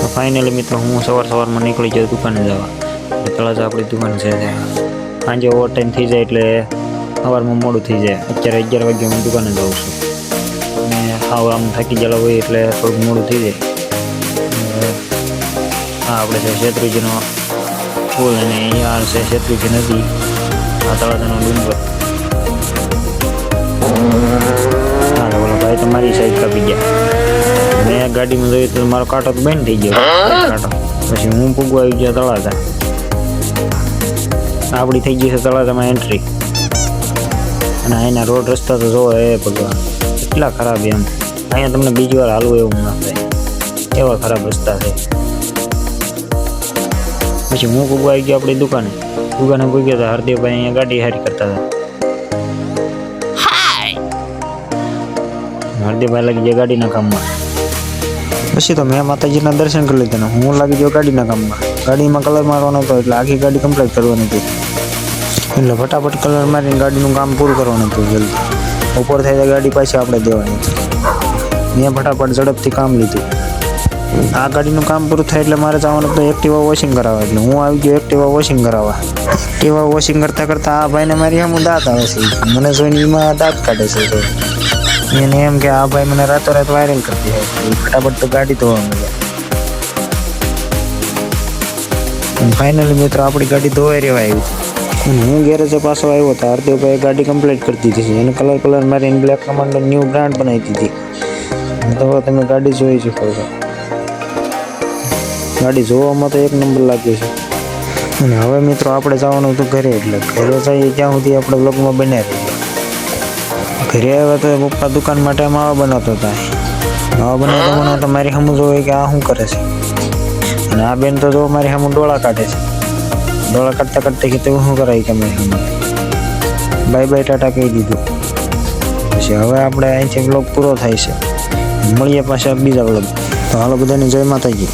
તો ફાઇનલી મિત્રો હું સવાર સવારમાં નીકળી જાઉં દુકાને જવા. તળાજા આપણી દુકાન છે સાંજે ઓવર ટાઈમ થઈ જાય એટલે સવારમાં મોડું થઈ જાય. અત્યારે અગિયાર વાગે હું દુકાને જાઉં છું. અને હાવ આમ થાકી ગયેલા હોય એટલે થોડુંક મોડું થઈ જાય. હા આપણે છે શેત્રુજીનો ફૂલ અને અહીંયા છે શેત્રુજી નદી. આ તળાજાનો ડુંગર. ગાડીમાં જોઈએ તો મારો કાંટો તો બંધ થઈ ગયો. કાંટો. પછી હું પૂગવા આવી ગયા તળાજા. આપણી થઈ ગઈ છે તળાજામાં એન્ટ્રી અને અહીંના રોડ રસ્તા તો જોવો એ ભગવાન. એટલા ખરાબ એમ. અહીંયા તમને બીજી વાર હાલવું એવું ના થાય. એવા ખરાબ રસ્તા છે. પછી હું પૂગવા આવી ગયો આપણી દુકાને. દુકાને પૂગ્યા હતા હરદેવભાઈ અહીંયા ગાડી હારી કરતા હતા. હરદેવભાઈ લાગી ગયા ગાડીના કામમાં. પછી તો મેં માતાજીના દર્શન કરી લીધા હું લાગી ગયો ગાડીના કામમાં ગાડીમાં કલર મારવાનો હતો એટલે આખી ગાડી કમ્પ્લીટ કરવાની હતી. એટલે ફટાફટ કલર મારીને ગાડીનું કામ પૂરું કરવાનું હતું જલ્દી. ઉપર થાય તો ગાડી પાછી આપણે દેવાની હતી. મેં ફટાફટ ઝડપથી કામ લીધું. આ ગાડીનું કામ પૂરું થાય એટલે મારે જવાનું હતું એક્ટિવા વોશિંગ કરાવવા. એટલે હું આવી ગયો એક્ટિવા વોશિંગ કરાવવા. એક્ટિવા વોશિંગ કરતાં કરતાં આ ભાઈને મારી હું દાંત આવે છે. મને જોઈને એમાં દાંત કાઢે છે એને એમ કે, આ ભાઈ મને રાતોરાત વાયરિંગ કરતી હોય ફટાફટ તો ગાડી ધોવા મળે ફાઇનલી મિત્રો, આપણી ગાડી ધોવાઈ રહેવા આવી હું ગેરેજે પાછો આવ્યો હતો હાર્દિકભાઈ ગાડી કમ્પ્લીટ કરી દીધી એને કલર કલર મારીને બ્લેક કમાન્ડર ન્યૂ બ્રાન્ડ બનાવી દીધી. તો તમે ગાડી જોઈ શકો છો. ગાડી જોવામાં તો એક નંબર લાગે છે. અને હવે મિત્રો, આપણે જવાનું હતું ઘરે એટલે ઘરે જઈએ, ત્યાં સુધી આપણે બ્લોગમાં બન્યા રહીએ. ઘરે આવ્યા તો પપ્પા દુકાન માટે માવા બનાવતો હતા. માવા બનાવતા બનાવતા મારી સામું જોવે કે આ શું કરે છે? અને આ બેન તો જો મારી સામું ડોળા કાઢે છે. ડોળા કાઢતા કાઢતા કે તું શું કરાય કે મારી સામે? બાય બાય ટાટા કહી દીધું. પછી હવે આપણે અહીંથી બ્લોગ પૂરો થાય છે. મળીએ પાછા બીજા બ્લોગ તો હાલો બધાને જય માતાજી.